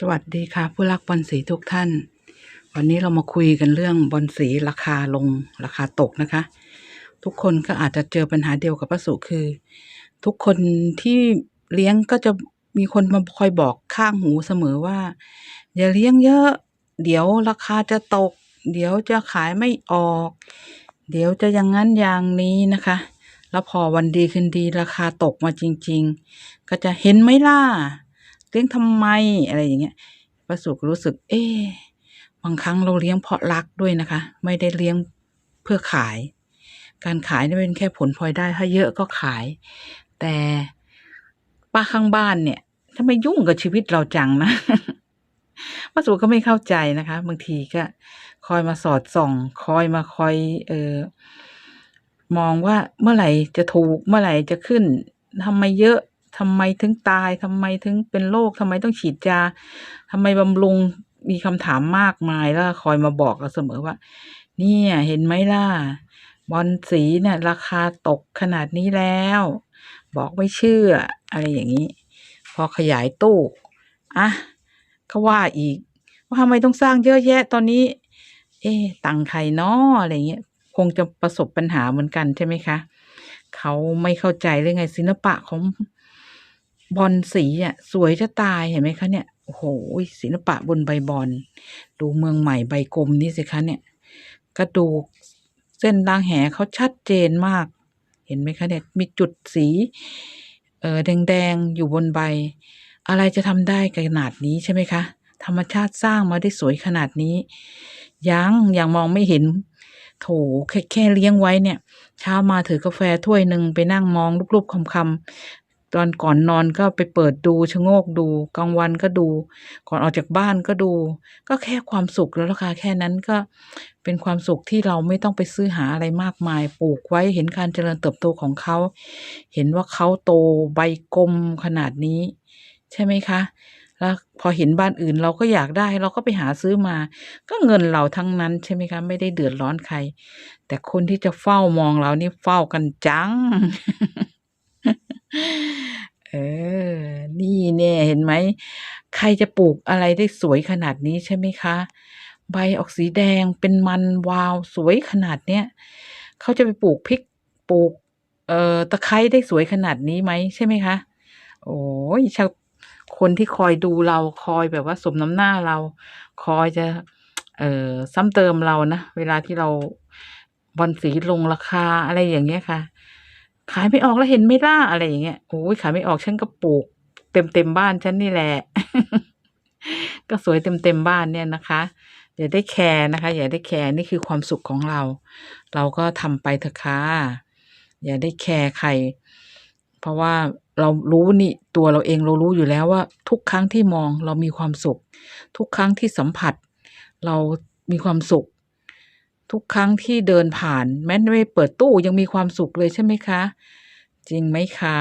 สวัสดีค่ะผู้รักบอลสีทุกท่าน วันนี้เรามาคุยกันเรื่องบอลสีราคาลงราคาตกนะคะ ทุกคนก็อาจจะเจอปัญหาเดียวกับป้าสุคือ ทุกคนที่เลี้ยงก็จะมีคนมาคอยบอกข้างหูเสมอว่า อย่าเลี้ยงเยอะ เดี๋ยวราคาจะตก เดี๋ยวจะขายไม่ออก เดี๋ยวจะอย่างนั้นอย่างนี้นะคะ แล้วพอวันดีคืนดีราคาตกมาจริง ๆ ก็จะเห็นไหมล่ะ เลี้ยงทำไมอะไรอย่างเงี้ยป้าสุก็รู้สึก เอ๊ะบางครั้งเราเลี้ยงเพราะรักด้วยนะคะ ไม่ได้เลี้ยงเพื่อขาย การขายนี่เป็นแค่ผลพลอยได้ถ้าเยอะก็ขาย แต่ป้าข้างบ้านเนี่ยทำไมยุ่งกับชีวิตเราจังนะป้าสุก็ไม่เข้าใจนะคะ บางทีก็คอยมาสอดส่อง คอยมาคอยเออมองว่าเมื่อไหร่จะถูกเมื่อไหร่จะขึ้นทำไมเยอะ ทำไมถึงตายทำไมถึงเป็นโรคทำไมต้องฉีดยาทำไมบำรุงมีคำถามมากมายแล้วคอยมาบอกเราเสมอว่า เนี่ยเห็นไหมล่ะบอลสีเนี่ยราคาตกขนาดนี้แล้ว บอกไม่เชื่อ อะไรอย่างนี้ พอขยายตู้อะก็ว่าอีก ว่าทำไมต้องสร้างเยอะแยะตอนนี้ เอ๊ตังค์ใครเนาะอะไรเงี้ยคงจะประสบปัญหาเหมือนกันใช่ไหมคะ เขาไม่เข้าใจเรื่องไงศิลปะของ บอลสีอะ สวยจะตายเห็นไหมคะเนี่ยโอ้โหศิลปะบนใบบอลดูเมืองใหม่ใบกลมนี่สิคะเนี่ย กระดูกเส้นรางแหเขาชัดเจนมาก เห็นไหมคะเนี่ยมีจุดสีเออแดงๆอยู่บนใบ อะไรจะทำได้ขนาดนี้ใช่ไหมคะ ธรรมชาติสร้างมาได้สวยขนาดนี้ ยังยังมองไม่เห็นโถแค่แค่เลี้ยงไว้เนี่ย เช้ามาถือกาแฟถ้วยหนึ่งไปนั่งมองรูปๆคำๆ ตอนก่อนนอนก็ไปเปิดดูชะโงกดูกลางวันก็ดู ก่อนออกจากบ้านก็ดู ก็แค่ความสุขแล้วล่ะค่ะแค่นั้นก็เป็นความสุขที่เราไม่ต้องไปซื้อหาอะไรมากมาย ปลูกไว้เห็นการเจริญเติบโตของเขา เห็นว่าเขาโตใบกลมขนาดนี้ ใช่ไหมคะ แล้วพอเห็นบ้านอื่นเราก็อยากได้เราก็ไปหาซื้อมา ก็เงินเราทั้งนั้นใช่ไหมคะ ไม่ได้เดือดร้อนใคร แต่คนที่จะเฝ้ามองเรานี่เฝ้ากันจัง เออ นี่เนี่ยเห็นไหม ใครจะปลูกอะไรได้สวยขนาดนี้ใช่ไหมคะ ใบออกสีแดงเป็นมันวาวสวยขนาดเนี้ยเขาจะไปปลูกพริกปลูก เอ่อตะไคร้ได้สวยขนาดนี้ไหมใช่ไหมคะ โอ้ยชาวคนที่คอยดูเราคอยแบบว่าสมน้ำหน้าเรา คอยจะ เอ่อซ้ำเติมเรานะ เวลาที่เราบอลสีลงราคาอะไรอย่างเงี้ยค่ะ ขายไม่ออกแล้วเห็นไม่ล่ะอะไรอย่างเงี้ยโอ้ยขายไม่ออกฉันก็ปลูก เต็มเต็มบ้านฉันนี่แหละ ก็สวยเต็มเต็มบ้านเนี่ยนะคะอย่าได้แคร์นะคะ อย่าได้แคร์นี่คือความสุขของเรา เราก็ทำไปเถอะค่ะอย่าได้แคร์ใคร เพราะว่าเรารู้นี่ตัวเราเองเรารู้อยู่แล้วว่า ทุกครั้งที่มองเรามีความสุข ทุกครั้งที่สัมผัส เรามีความสุข ทุกครั้งที่เดินผ่าน แม้ไม่เปิดตู้ยังมีความสุขเลยใช่ไหมคะ จริงไหมคะ